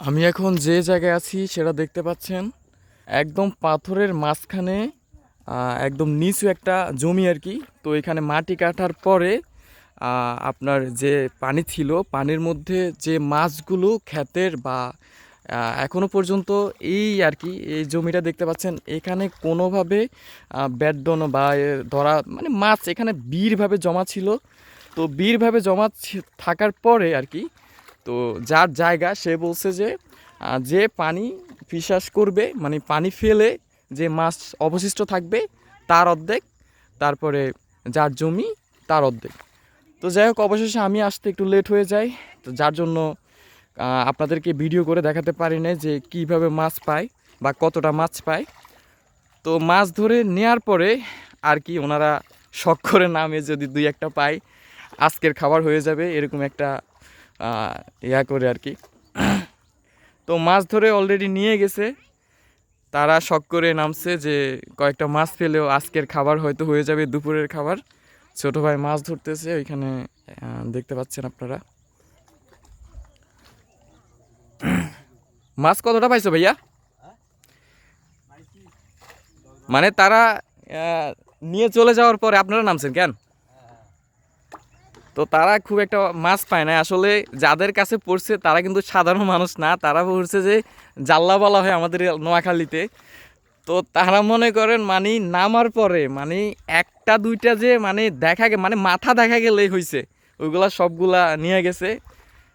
আমি এখন যে জায়গায় আছি সেটা দেখতে পাচ্ছেন। একদম পাথরের মাঝখানে একদম নিচু একটা জমি আর কি। তো এখানে মাটি কাটার পরে আপনার যে পানি ছিল পানির মধ্যে যে মাছগুলো ক্ষেতের বা আহ, এখনও পর্যন্ত এই আর কি এই জমিটা দেখতে পাচ্ছেন এখানে কোনোভাবে বেডন বা ধরা মানে মাছ এখানে বীরভাবে জমা ছিল। তো বীরভাবে জমা থাকার পরে আর কি তো যার জায়গা সে বলছে যে যে পানি ফিসাস করবে মানে পানি ফেলে যে মাছ অবশিষ্ট থাকবে, তার অর্ধেক, তারপরে যার জমি, তার অর্ধেক। তো যাই হোক, অবশেষে আমি আসতে একটু লেট হয়ে যাই। তো যার জন্য আপনাদেরকে ভিডিও করে দেখাতে পারি না যে কীভাবে মাছ পায় বা কতটা মাছ পায়। তো মাছ ধরে নেয়ার পরে আর কি ওনারা শখ করে নামে যদি দুই একটা পাই আজকের খাবার হয়ে যাবে, এরকম একটা ইয়া করে আর কি। তো মাছ ধরে অলরেডি নিয়ে গেছে। তারা শখ করে নামছে যে কয়েকটা মাছ পেলেও আজকের খাবার হয়তো হয়ে যাবে, দুপুরের খাবার। ছোট ভাই মাছ ধরতেছে, ওইখানে দেখতে পাচ্ছেন আপনারা। মাছ কতটা পাইছো ভাইয়া? মানে তারা নিয়ে চলে যাওয়ার পরে আপনারা নামছেন কেন? তো তারা খুব একটা মাছ পায় না। আসলে যাদের কাছে পড়ছে, তারা কিন্তু সাধারণ মানুষ না। তারা পড়ছে যে জাল্লা বলা হয় আমাদের নোয়াখালীতে। তো তারা মনে করেন মানে নামার পরে মানে একটা, দুইটা যে মানে দেখা মানে মাথা দেখা গেলেই হয়েছে ওইগুলা সবগুলা নিয়ে গেছে।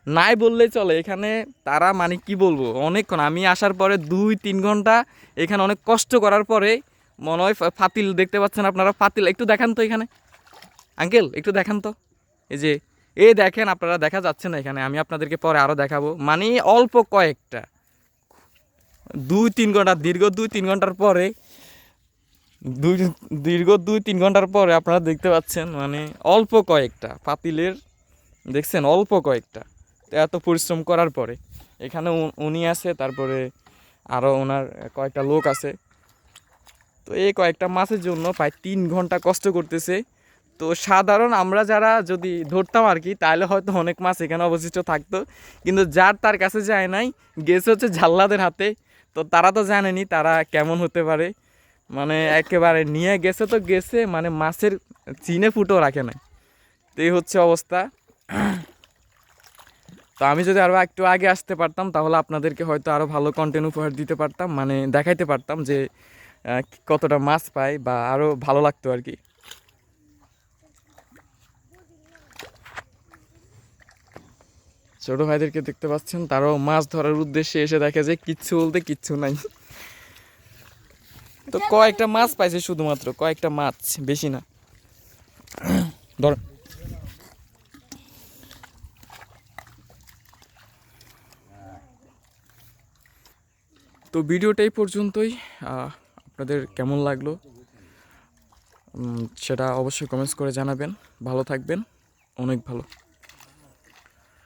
নাই বললেই চলে। এখানে তারা মানে কি বলব? অনেকক্ষণ আমি আসার পরে দুই, তিন ঘণ্টা এখানে অনেক কষ্ট করার পরে মনে হয় ফাতিল দেখতে পাচ্ছেন আপনারা? ফাতিল, একটু দেখান তো এখানে। আঙ্কেল, একটু দেখান তো। এই যে, এই দেখেন আপনারা, দেখা যাচ্ছে না এখানে, আমি আপনাদেরকে পরে আরও দেখাবো। মানে অল্প কয়েকটা। দুই তিন ঘণ্টা, দীর্ঘ দুই তিন ঘণ্টার পরে, দুই, দীর্ঘ দুই তিন ঘণ্টার পরে আপনারা দেখতে পাচ্ছেন মানে অল্প কয়েকটা পাতিলের, দেখছেন, অল্প কয়েকটা। এত পরিশ্রম করার পরে, এখানে উনি আছে, তারপরে আরও ওনার কয়েকটা লোক আছে। তো এই কয়েকটা মাছের জন্য প্রায় তিন ঘণ্টা কষ্ট করতেছে। তো সাধারণ আমরা যারা যদি ধরতাম আর কি, তাহলে হয়তো অনেক মাছ এখানে অবশিষ্ট থাকতো। কিন্তু যার তার কাছে যায় নাই, গেছে হচ্ছে ঝাল্লাদের হাতে। তো তারা তো জানেনি তারা কেমন হতে পারে। মানে একেবারে নিয়ে গেছে তো গেছে মানে মাছের চিনে ফুটো রাখে না তো এই হচ্ছে অবস্থা। তো আমি যদি আরও একটু আগে আসতে পারতাম, তাহলে আপনাদেরকে হয়তো আরও ভালো কন্টেন্ট উপহার দিতে পারতাম মানে দেখাইতে পারতাম যে কতটা মাছ পাই বা আরও ভালো লাগতো আর কি। ছোট ভাইদেরকে দেখতে পাচ্ছেন, তারাও মাছ ধরার উদ্দেশ্যে এসে দেখে যে কিচ্ছু বলতে কিচ্ছু নাই। তো কয়েকটা মাছ পাইছে শুধুমাত্র, কয়েকটা মাছ, বেশি না। ধর। তো ভিডিওটা এই পর্যন্তই। আপনাদের কেমন লাগল? সেটা অবশ্যই কমেন্টস করে জানাবেন। ভালো থাকবেন। অনেক ভালো।